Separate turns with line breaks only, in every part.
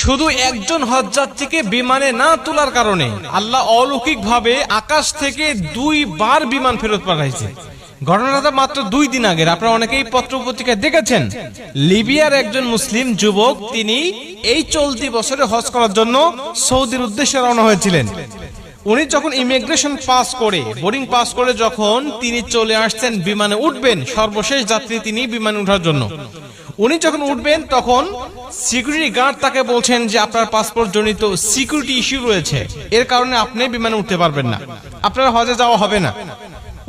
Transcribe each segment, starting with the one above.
শুধু একজন হজযাত্রীকে বিমানে না তোলার কারণে আল্লাহ অলৌকিকভাবে আকাশ থেকে দুইবার বিমান ফেরত পাঠাইছে। ঘটনাটা মাত্র দুই দিন আগের। আপনারা অনেকেই পত্র পত্রিকায় দেখেছেন। লিবিয়ার একজন মুসলিম যুবক, তিনি এই চলতি বছরে হজ করার জন্য সৌদির উদ্দেশ্যে রওনা হয়েছিলেন। উনি যখন ইমিগ্রেশন পাস করে, বোর্ডিং পাস করে, যখন তিনি চলে আসছেন, বিমানে উঠবেন, সর্বশেষ যাত্রী তিনি বিমানে ওঠার জন্য। উনি যখন উঠবেন, তখন সিকিউরিটি গার্ড তাকে বলছেন যে আপনার পাসপোর্ট জনিত সিকিউরিটি ইস্যু রয়েছে। এর কারণে আপনি বিমানে উঠতে পারবেন না। আপনার হজে যাওয়া হবে না।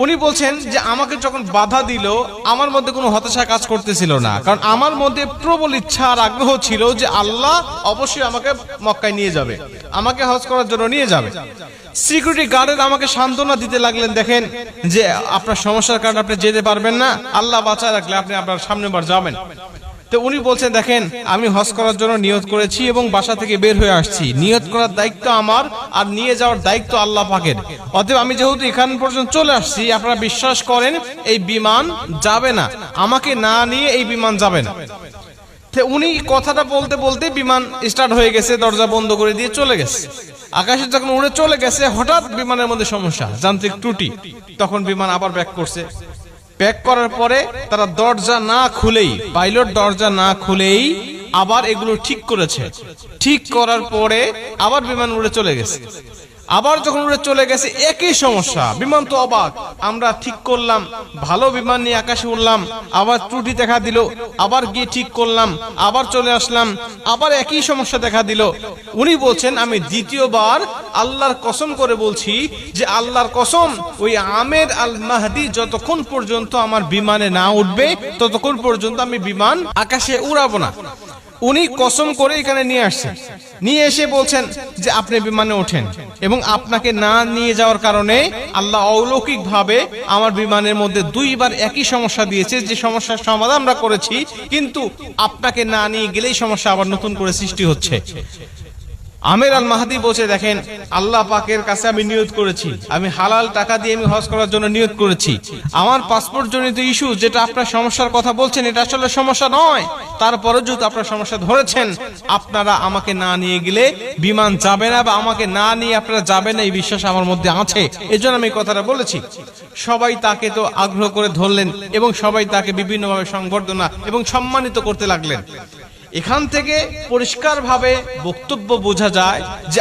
উনি বলছেন যে আমাকে যখন বাধা দিল, আমার মধ্যে কোনো হতাশা কাজ করতেছিল না। কারণ আমার মধ্যে প্রবল ইচ্ছা আর আগ্রহ ছিল যে আল্লাহ অবশ্যই আমাকে মক্কায় নিয়ে যাবে, আমাকে হজ করার জন্য নিয়ে যাবে। সিকিউরিটি গার্ডের আমাকে সান্ত্বনা দিতে লাগলেন, দেখেন যে আপনার সমস্যার কারণে আপনি যেতে পারবেন না, আল্লাহ বাঁচায় রাখলে আপনি আপনার সামনে বার যাবেন। তো উনি বলছেন, দেখেন, আমি হজ করার জন্য নিয়ত করেছি এবং বাসা থেকে বের হয়ে আসছি। নিয়ত করার দায়িত্ব আমার আর নিয়ে যাওয়ার দায়িত্ব আল্লাহ পাকের। অতএব আমি যেহেতু এখান পর্যন্ত চলে আসছি, আপনারা বিশ্বাস করেন, এই বিমান যাবে না। আমাকে না নিয়ে এই বিমান যাবে না। উনি কথাটা বলতে বলতে বিমান স্টার্ট হয়ে গেছে, দরজা বন্ধ করে দিয়ে চলে গেছে। আকাশে যখন উড়ে চলে গেছে, হঠাৎ বিমানের মধ্যে সমস্যা, যান্ত্রিক ত্রুটি। তখন বিমান আবার ব্যাক করছে। প্যাক করার পরে তারা দরজা না খুলেই, পাইলট দরজা না খুলেই আবার এগুলো ঠিক করেছে। ঠিক করার পরে আবার বিমান উড়ে চলে গেছে। আবার যখন উড়ে চলে গেছে, একই সমস্যা। বিমান তো অবাক। আমরা ঠিক করলাম, ভালো বিমান নিয়ে আকাশে উঠলাম আবার ত্রুটি দেখা দিল, আবার গিয়ে ঠিক করলাম, আবার চলে আসলাম, আবার একই সমস্যা দেখা দিল। উনি বলছেন, আমি দ্বিতীয়বার আল্লাহর কসম করে বলছি যে আল্লাহর কসম, ওই আমের আল মাহদি যতক্ষণ পর্যন্ত আমার বিমানে না উঠবে, ততক্ষণ পর্যন্ত আমি বিমান আকাশে উড়াবো না। উনি কসম করে এখানে নিয়ে আসছেন নিয়ে এসে বলছেন যে আপনি বিমানে ওঠেন এবং আপনাকে না নিয়ে যাওয়ার কারণে আল্লাহ অলৌকিক ভাবে আমার বিমানের মধ্যে দুইবার একই সমস্যা দিয়েছে, যে সমস্যার সমাধান আমরা করেছি, কিন্তু আপনাকে না নিয়ে গেলেই সমস্যা আবার নতুন করে সৃষ্টি হচ্ছে। আমের আল মাহাদি বলছে, দেখেন, আল্লাহ পাকের কাছে আমি নিয়োগ করেছি। আমি হালাল টাকা দিয়ে আমি হজ করার জন্য নিয়োগ করেছি। আমার পাসপোর্ট জনিত ইস্যু যেটা আপনার সমস্যার কথা বলছেন, এটা আসলে সমস্যা নয়। তারপরে যদি আপনার সমস্যা ধরেছেন, আপনারা আমাকে না নিয়ে গেলে বিমান যাবে না বা আমাকে না নিয়ে আপনারা যাবেন এই বিশ্বাস আমার মধ্যে আছে। এজন্য আমি কথাটা বলেছি। সবাই তাকে তো আগ্রহ করে ধরলেন এবং সবাই তাকে বিভিন্নভাবে সংবর্ধনা এবং সম্মানিত করতে লাগলেন। এখান থেকে পরিষ্কারভাবে বক্তব্য বোঝা যায় যে